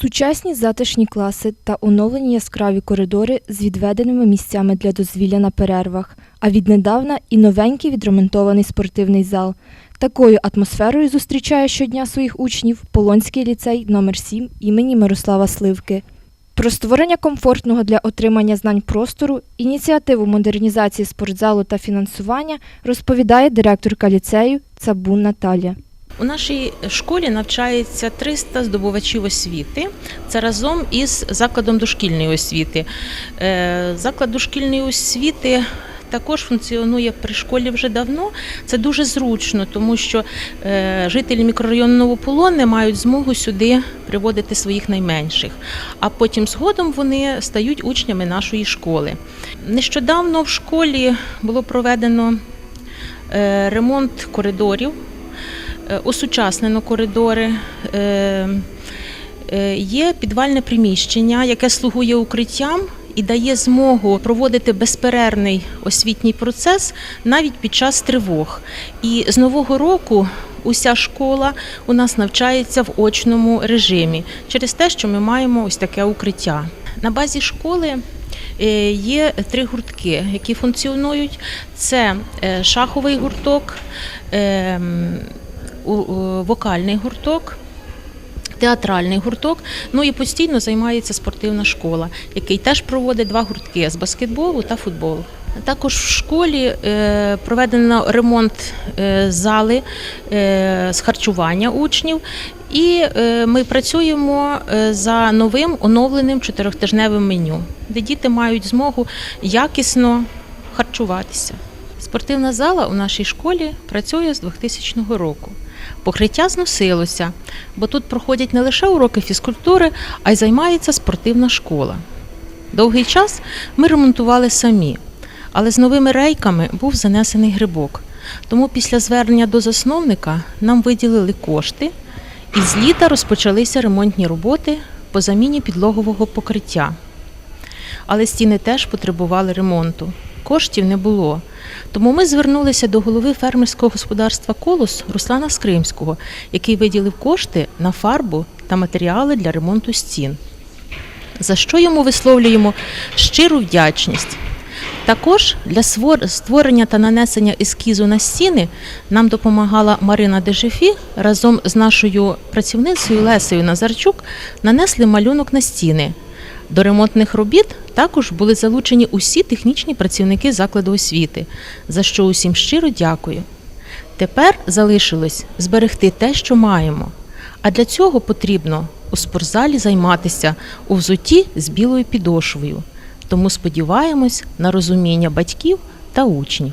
Сучасні затишні класи та оновлені яскраві коридори з відведеними місцями для дозвілля на перервах, а віднедавна і новенький відремонтований спортивний зал. Такою атмосферою зустрічає щодня своїх учнів Полонський ліцей номер 7 імені Мирослава Сливки. Про створення комфортного для отримання знань простору, ініціативу модернізації спортзалу та фінансування розповідає директорка ліцею Цабун Наталія. У нашій школі навчається 300 здобувачів освіти. Це разом із закладом дошкільної освіти. Е, Заклад дошкільної освіти також функціонує при школі вже давно. Це дуже зручно, тому що е, жителі мікрорайону Новополонне мають змогу сюди приводити своїх найменших, а потім згодом вони стають учнями нашої школи. Нещодавно в школі було проведено е, ремонт коридорів. Е, осучаснено коридори. Е, е, Є підвальне приміщення, яке слугує укриттям і дає змогу проводити безперервний освітній процес навіть під час тривог. І з нового року уся школа у нас навчається в очному режимі через те, що ми маємо ось таке укриття. На базі школи є три гуртки, які функціонують. Це шаховий гурток. Е, вокальний гурток. Театральний гурток, ну і постійно займається спортивна школа, який теж проводить два гуртки з баскетболу та футболу. Також в школі е, проведено ремонт е, зали з харчування учнів, і ми працюємо за новим оновленим чотирьохтижневим меню, де діти мають змогу якісно харчуватися. Спортивна зала у нашій школі працює з 2000 року. Покриття зносилося, бо тут проходять не лише уроки фізкультури, а й займається спортивна школа. Довгий час ми ремонтували самі, але з новими рейками був занесений грибок. Тому після звернення до засновника нам виділили кошти, і з літа розпочалися ремонтні роботи по заміні підлогового покриття. Але стіни теж потребували ремонту. Коштів не було. Тому ми звернулися до голови фермерського господарства Колос Руслана Скримського, який виділив кошти на фарбу та матеріали для ремонту стін. За що йому висловлюємо щиру вдячність. Також для створення та нанесення ескізу на стіни нам допомагала Марина Дежефі разом з нашою працівницею Лесею Назарчук нанесли малюнок на стіни. До ремонтних робіт також були залучені усі технічні працівники закладу освіти, за що усім щиро дякую. Тепер залишилось зберегти те, що маємо. А для цього потрібно у спортзалі займатися у взутті з білою підошвою. Тому сподіваємось на розуміння батьків та учнів.